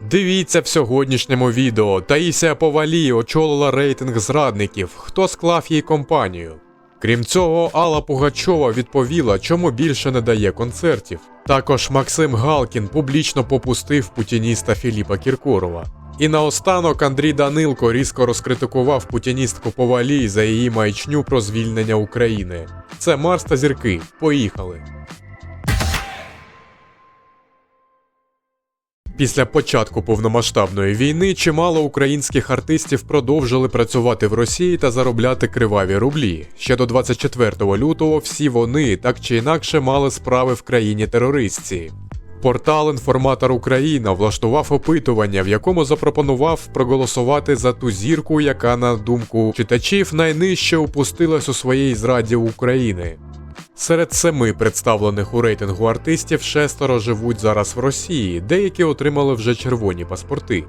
Дивіться в сьогоднішньому відео. Таїсія Повалій очолила рейтинг зрадників. Хто склав їй компанію? Крім цього, Алла Пугачова відповіла, чому більше не дає концертів. Також Максим Галкін публічно попустив путініста Філіпа Кіркорова. І наостанок Андрій Данилко різко розкритикував путіністку Повалій за її маячню про звільнення України. Це Марс та зірки. Поїхали. Після початку повномасштабної війни чимало українських артистів продовжили працювати в Росії та заробляти криваві рублі. Ще до 24 лютого всі вони так чи інакше мали справи в країні терористці. Портал Інформатор Україна влаштував опитування, в якому запропонував проголосувати за ту зірку, яка, на думку читачів, найнижче опустилась у своїй зраді України. Серед семи представлених у рейтингу артистів шестеро живуть зараз в Росії, деякі отримали вже червоні паспорти.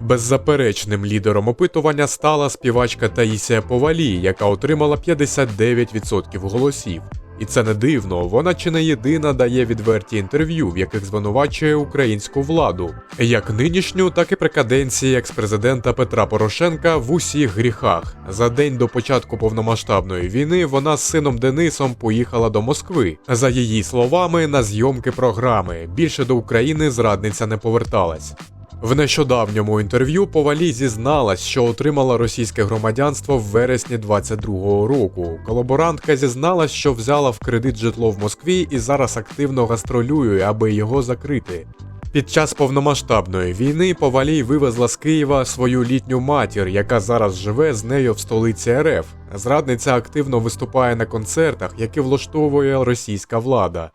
Беззаперечним лідером опитування стала співачка Таїсія Повалі, яка отримала 59% голосів. І це не дивно, вона чи не єдина дає відверті інтерв'ю, в яких звинувачує українську владу, як нинішню, так і при каденції експрезидента Петра Порошенка в усіх гріхах. За день до початку повномасштабної війни вона з сином Денисом поїхала до Москви. За її словами, на зйомки програми. Більше до України зрадниця не поверталась. В нещодавньому інтерв'ю Повалій зізналась, що отримала російське громадянство в вересні 22-го року. Колаборантка зізналась, що взяла в кредит житло в Москві і зараз активно гастролює, аби його закрити. Під час повномасштабної війни Повалій вивезла з Києва свою літню матір, яка зараз живе з нею в столиці РФ. Зрадниця активно виступає на концертах, які влаштовує російська влада.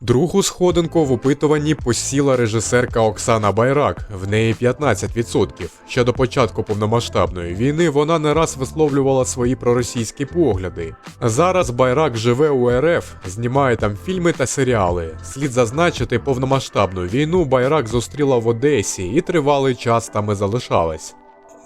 Другу сходинку в опитуванні посіла режисерка Оксана Байрак, в неї 15%. Ще до початку повномасштабної війни вона не раз висловлювала свої проросійські погляди. Зараз Байрак живе у РФ, знімає там фільми та серіали. Слід зазначити, повномасштабну війну Байрак зустріла в Одесі і тривалий час там і залишалась.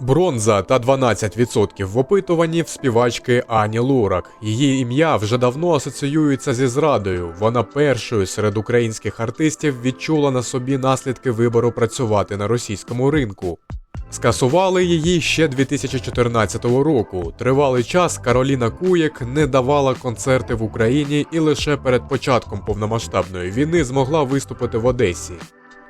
Бронза та 12% в опитуванні в співачки Ані Лурак. Її ім'я вже давно асоціюється зі зрадою. Вона першою серед українських артистів відчула на собі наслідки вибору працювати на російському ринку. Скасували її ще 2014 року. Тривалий час Кароліна Куєк не давала концерти в Україні і лише перед початком повномасштабної війни змогла виступити в Одесі.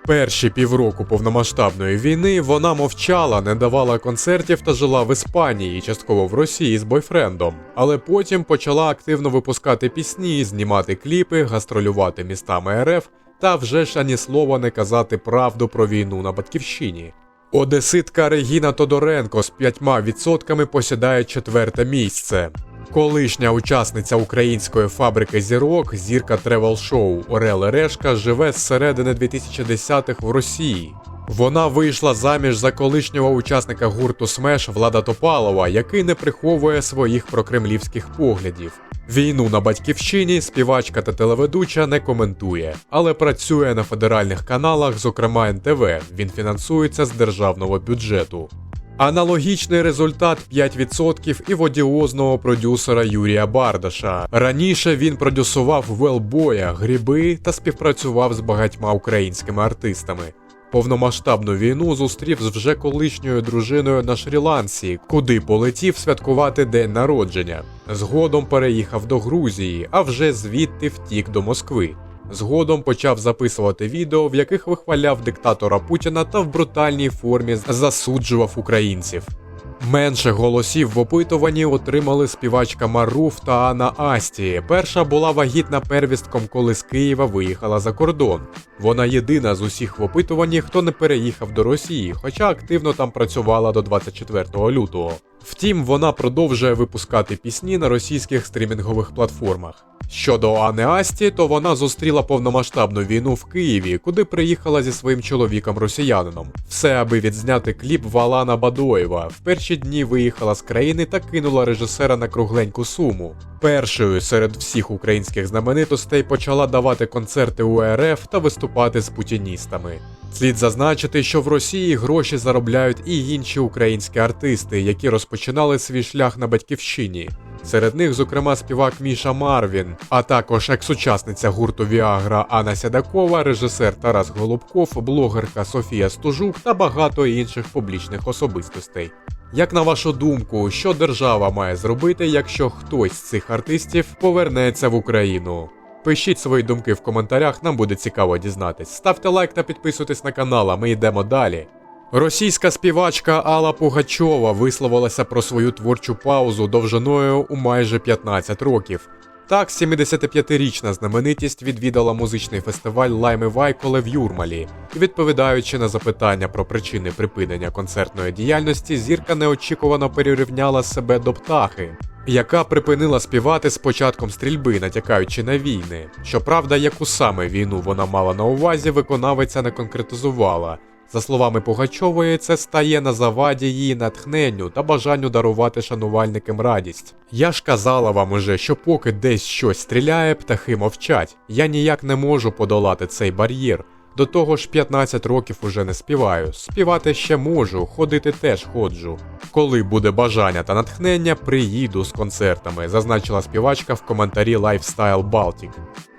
Перші півроку повномасштабної війни вона мовчала, не давала концертів та жила в Іспанії, частково в Росії з бойфрендом. Але потім почала активно випускати пісні, знімати кліпи, гастролювати містами РФ та вже ж ані слова не казати правду про війну на батьківщині. Одеситка Регіна Тодоренко з 5% посідає четверте місце. Колишня учасниця української фабрики зірок, зірка тревел-шоу Орел Решка живе з середини 2010-х в Росії. Вона вийшла заміж за колишнього учасника гурту Смеш Влада Топалова, який не приховує своїх прокремлівських поглядів. Війну на батьківщині співачка та телеведуча не коментує, але працює на федеральних каналах, зокрема НТВ. Він фінансується з державного бюджету. Аналогічний результат 5% і в одіозного продюсера Юрія Бардаша. Раніше він продюсував Велбоя, Гриби та співпрацював з багатьма українськими артистами. Повномасштабну війну зустрів з вже колишньою дружиною на Шрі-Лансі, куди полетів святкувати день народження. Згодом переїхав до Грузії, а вже звідти втік до Москви. Згодом почав записувати відео, в яких вихваляв диктатора Путіна та в брутальній формі засуджував українців. Менше голосів в опитуванні отримали співачка Маруф та Анна Асті. Перша була вагітна первістком, коли з Києва виїхала за кордон. Вона єдина з усіх в опитуванні, хто не переїхав до Росії, хоча активно там працювала до 24 лютого. Втім, вона продовжує випускати пісні на російських стрімінгових платформах. Щодо Ани Асті, то вона зустріла повномасштабну війну в Києві, куди приїхала зі своїм чоловіком росіянином. Все аби відзняти кліп Валана Бадоєва. В перші дні виїхала з країни та кинула режисера на кругленьку суму. Першою серед всіх українських знаменитостей почала давати концерти у РФ та виступати з путіністами. Слід зазначити, що в Росії гроші заробляють і інші українські артисти, які розпочинали свій шлях на батьківщині. Серед них, зокрема, співак Міша Марвін, а також екс-учасниця гурту Віагра Анна Сядакова, режисер Тарас Голубков, блогерка Софія Стужук та багато інших публічних особистостей. Як на вашу думку, що держава має зробити, якщо хтось з цих артистів повернеться в Україну? Пишіть свої думки в коментарях, нам буде цікаво дізнатись. Ставте лайк та підписуйтесь на канал, а ми йдемо далі. Російська співачка Алла Пугачова висловилася про свою творчу паузу довжиною у майже 15 років. Так, 75-річна знаменитість відвідала музичний фестиваль Лайми Вайколе в Юрмалі. І відповідаючи на запитання про причини припинення концертної діяльності, зірка неочікувано перерівняла себе до птахи, яка припинила співати з початком стрільби, натякаючи на війни. Щоправда, яку саме війну вона мала на увазі, виконавиця не конкретизувала. За словами Пугачової, це стає на заваді її натхненню та бажанню дарувати шанувальникам радість. Я ж казала вам уже, що поки десь щось стріляє, птахи мовчать. Я ніяк не можу подолати цей бар'єр. До того ж, 15 років уже не співаю. Співати ще можу, ходити теж ходжу. Коли буде бажання та натхнення, приїду з концертами, зазначила співачка в коментарі Lifestyle Baltic.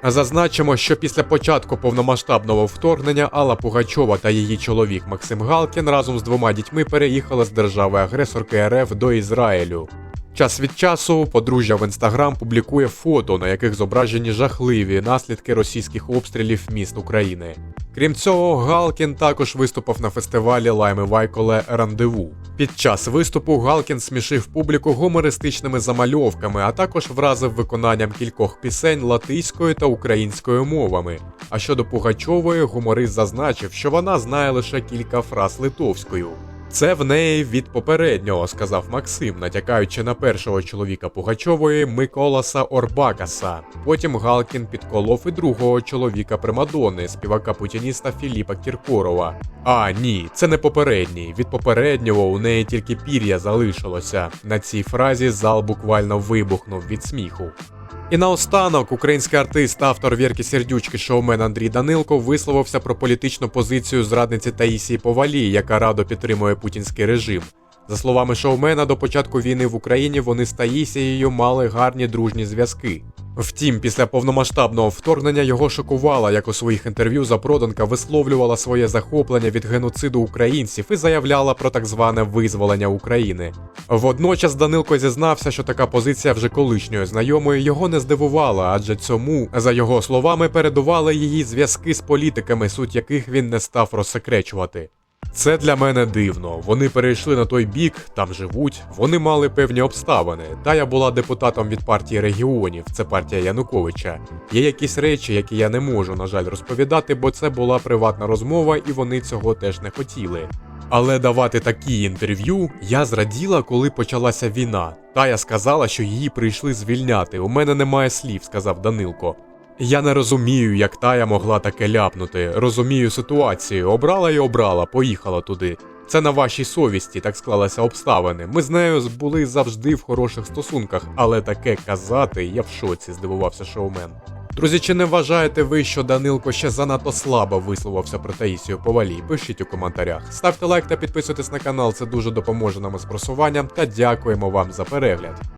Зазначимо, що після початку повномасштабного вторгнення Алла Пугачова та її чоловік Максим Галкін разом з двома дітьми переїхали з держави-агресорки РФ до Ізраїлю. Час від часу подружжя в інстаграм публікує фото, на яких зображені жахливі наслідки російських обстрілів міст України. Крім цього, Галкін також виступив на фестивалі Лайми Вайколе Рандеву. Під час виступу Галкін смішив публіку гумористичними замальовками, а також вразив виконанням кількох пісень латиською та українською мовами. А щодо Пугачової, гуморист зазначив, що вона знає лише кілька фраз литовською. Це в неї від попереднього, сказав Максим, натякаючи на першого чоловіка Пугачової Миколаса Орбакаса. Потім Галкін підколов і другого чоловіка Примадонни, співака путініста Філіпа Кіркорова. А ні, це не попередній. Від попереднього у неї тільки пір'я залишилося. На цій фразі зал буквально вибухнув від сміху. І наостанок український артист, автор Вірки Сердючки, шоумен Андрій Данилко висловився про політичну позицію зрадниці Таїсії Повалії, яка радо підтримує путінський режим. За словами шоумена, до початку війни в Україні вони з Таїсією мали гарні дружні зв'язки. Втім, після повномасштабного вторгнення його шокувало, як у своїх інтерв'ю запроданка висловлювала своє захоплення від геноциду українців і заявляла про так зване визволення України. Водночас Данилко зізнався, що така позиція вже колишньої знайомої його не здивувала, адже цьому, за його словами, передували її зв'язки з політиками, суть яких він не став розсекречувати. Це для мене дивно. Вони перейшли на той бік, там живуть, вони мали певні обставини. Та я була депутатом від партії регіонів, це партія Януковича. Є якісь речі, які я не можу, на жаль, розповідати, бо це була приватна розмова, і вони цього теж не хотіли. Але давати такі інтерв'ю я зраділа, коли почалася війна. Тая сказала, що її прийшли звільняти. У мене немає слів, сказав Данилко. Я не розумію, як Тая могла таке ляпнути. Розумію ситуацію. Обрала і обрала, поїхала туди. Це на вашій совісті, так склалися обставини. Ми з нею були завжди в хороших стосунках, але таке казати, я в шоці, здивувався шоумен. Друзі, чи не вважаєте ви, що Данилко ще занадто слабо висловився про Таїсію Повалій? Пишіть у коментарях. Ставте лайк та підписуйтесь на канал, це дуже допоможе нам із просуванням. Та дякуємо вам за перегляд.